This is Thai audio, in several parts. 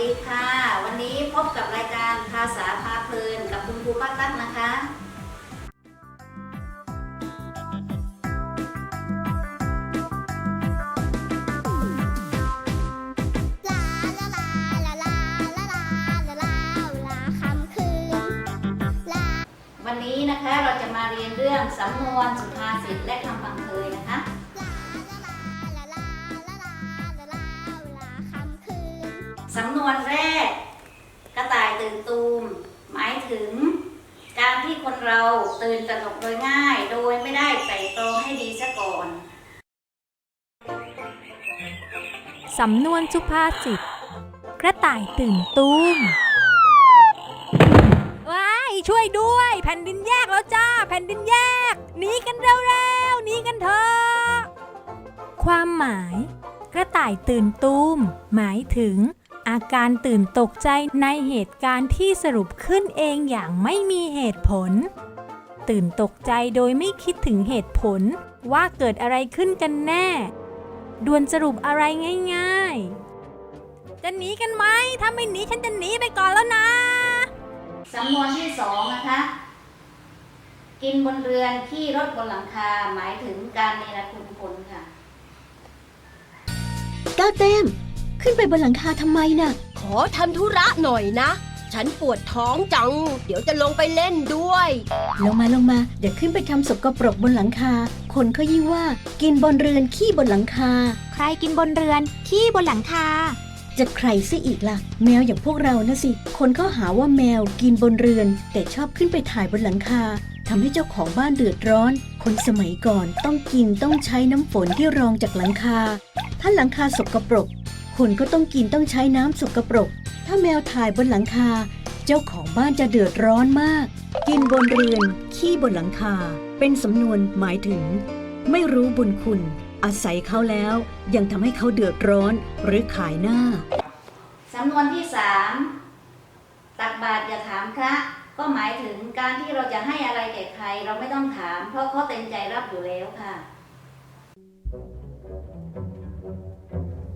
วัสดีค่ะ วันนี้พบกับรายการภาษาพาเพลินกับคุณครูป้าตั๊กนะคะลาลาลาลาลาลาลาลาลาลาคำคืน ลา วันนี้นะคะเราจะมาเรียนเรื่องสำนวนสุภาษิตและคำพัง สำนวนแรก กระต่ายตื่นตูม หมายถึง การที่คนเราตื่นตระหนกโดยง่าย โดยไม่ได้ไตร่ตรองให้ดีซะก่อน สำนวนสุภาษิตกระต่ายตื่นตูมว้ายช่วยด้วย แผ่นดินแยกแล้วจ้า แผ่นดินแยกหนีกันเร็วๆหนีกันเถอะความหมาย กระต่ายตื่นตูมหมายถึง อาการตื่นตกใจในเหตุการณ์ที่สรุปขึ้นเองอย่างไม่มีเหตุผล ตื่นตกใจโดยไม่คิดถึงเหตุผลว่าเกิดอะไรขึ้นกันแน่ ด่วนสรุปอะไรง่ายๆ จะหนีกันไหมถ้าไม่หนีฉันจะหนีไปก่อนแล้วนะ สำนวนที่สองนะคะ กินบนเรือนขี้รถบนหลังคาหมายถึงการเนรคุณคนค่ะก้าวเต้ม ขึ้นไปบนหลังคาทำไมน่ะ ขอทำธุระหน่อยนะ ฉันปวดท้องจัง เดี๋ยวจะลงไปเล่นด้วย ลงมาลงมาเดี๋ยวขึ้นไปทำสกปรกบนหลังคา คนเขายิ่งว่า กินบนเรือนขี้บนหลังคา ใครกินบนเรือนขี้บนหลังคา จะใครซะอีกล่ะ แมวอย่างพวกเรานะสิ คนเขาหาว่าแมวกินบนเรือน แต่ชอบขึ้นไปถ่ายบนหลังคาทำให้เจ้าของบ้านเดือดร้อน คนสมัยก่อนต้องกินต้องใช้น้ำฝนที่รองจากหลังคา ถ้าหลังคาสกปรก คนก็ต้องกินต้องใช้น้ำสกปรก ถ้าแมวถ่ายบนหลังคา เจ้าของบ้านจะเดือดร้อนมาก กินบนเรือนขี้บนหลังคา เป็นสำนวนหมายถึง ไม่รู้บุญคุณ อาศัยเขาแล้ว ยังทำให้เขาเดือดร้อนหรือขายหน้า สำนวนที่สามตักบาตรอย่าถามพระก็หมายถึงการที่เราจะให้อะไรแก่ใคร เราไม่ต้องถาม เพราะเขาเต็มใจรับอยู่แล้วค่ะ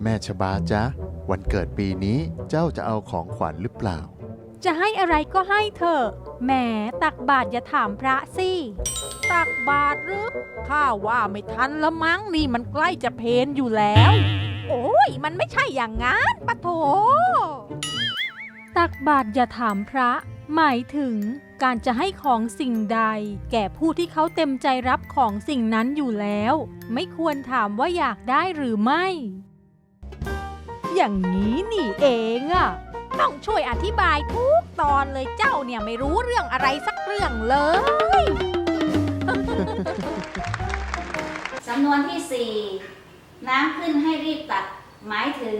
แม่ชบาจ๊ะ วันเกิดปีนี้เจ้าจะเอาของขวัญหรือเปล่า จะให้อะไรก็ให้เถอะ แหมตักบาตรอย่าถามพระสิ ตักบาทหรือข้าว่าไม่ทันละมั้งนี่มันใกล้จะเพนอยู่แล้ว โอ้ยมันไม่ใช่อย่างงั้นปะโถ ตักบาตรอย่าถามพระ หมายถึงการจะให้ของสิ่งใด แก่ผู้ที่เขาเต็มใจรับของสิ่งนั้นอยู่แล้ว ไม่ควรถามว่าอยากได้หรือไม่ อย่างนี้นี่เองอะต้องช่วยอธิบายทุกตอนเลยเจ้าเนี่ยไม่รู้เรื่องอะไรสักเรื่องเลย สำนวนที่สี่น้ำขึ้นให้รีบตัก หมายถึง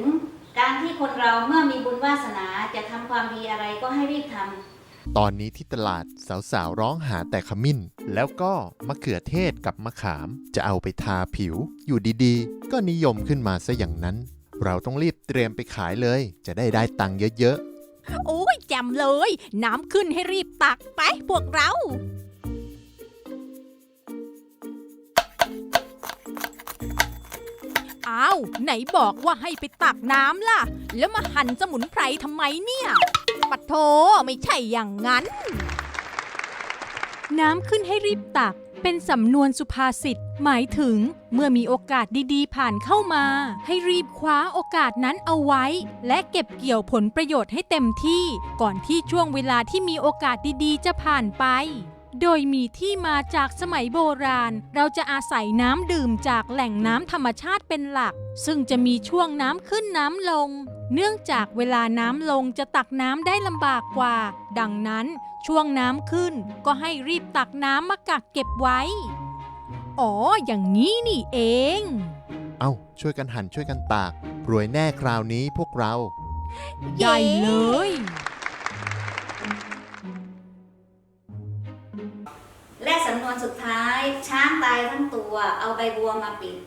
การที่คนเราเมื่อมีบุญวาสนาจะทำความดีอะไรก็ให้รีบทำตอนนี้ที่ตลาดสาวๆร้องหาแต่ขมิ้น แล้วก็มะเขือเทศกับมะขาม จะเอาไปทาผิว อยู่ดีๆ ก็นิยมขึ้นมาซะอย่างนั้น เราต้องรีบเตรียมไปขายเลย จะได้ได้ตังค์เยอะๆ โอ้ยแจ่มเลย น้ำขึ้นให้รีบตักไปพวกเรา อ้าว ไหนบอกว่าให้ไปตักน้ำล่ะ แล้วมาหั่นสมุนไพรทำไมเนี่ยปัดโทไม่ใช่อย่างนั้น น้ำขึ้นให้รีบตัก เป็นสำนวนสุภาษิตหมายถึงเมื่อมีโอกาสดีๆ ผ่านเข้ามา ให้รีบคว้าโอกาสนั้นเอาไว้ และเก็บเกี่ยวผลประโยชน์ให้เต็มที่ ก่อนที่ช่วงเวลาที่มีโอกาสดีๆ จะผ่านไป โดยมีที่มาจากสมัยโบราณ เราจะอาศัยน้ำดื่มจากแหล่งน้ำธรรมชาติเป็นหลัก ซึ่งจะมีช่วงน้ำขึ้นน้ำลง เนื่องจากเวลาน้ำลงจะตักน้ำได้ลำบากกว่า ดังนั้น ช่วงน้ำขึ้นก็ให้รีบตักน้ำมากักเก็บไว้ อ๋อ อย่างนี้นี่เอง เอ้า ช่วยกันหั่นช่วยกันตาก รวยแน่คราวนี้พวกเราใหญ่เลย และสำนวนสุดท้ายช้างตายทั้งตัวเอาใบบัวมาปิด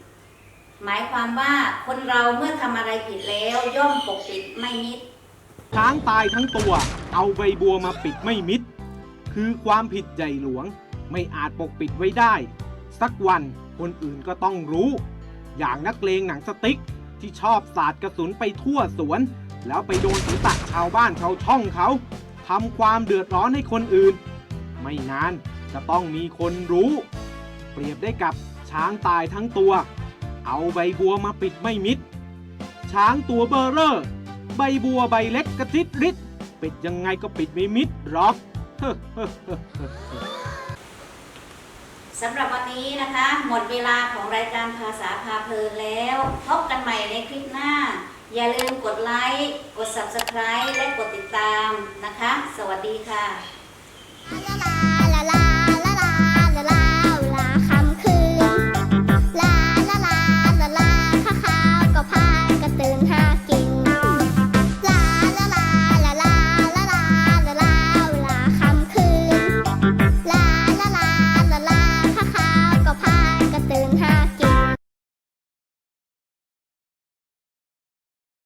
หมายความว่าคนเราเมื่อทำอะไรผิดแล้วย่อมปกปิดไม่มิด ช้างตายทั้งตัว เอาใบบัวมาปิดไม่มิด คือความผิดใหญ่หลวงไม่อาจปกปิดไว้ได้ สักวันคนอื่นก็ต้องรู้ อย่างนักเลงหนังสติ๊กที่ชอบสาดกระสุนไปทั่วสวน แล้วไปโดนศีรษะชาวบ้านชาวช่องเขาทำความเดือดร้อนให้คนอื่น ไม่นานจะต้องมีคนรู้ เปรียบได้กับช้างตายทั้งตัว เอาใบบัวมาปิดไม่มิด ช้างตัวเบอร์เรอร์ ใบบัวใบเล็กกระติดริดปิดยังไงก็ปิดไม่มิดหรอกสำหรับวันนี้นะคะ หมดเวลาของรายการภาษาพาเพลินแล้ว พบกันใหม่ในคลิปหน้า อย่าลืมกดไลค์ กด Subscribe และกดติดตามนะคะ สวัสดีค่ะ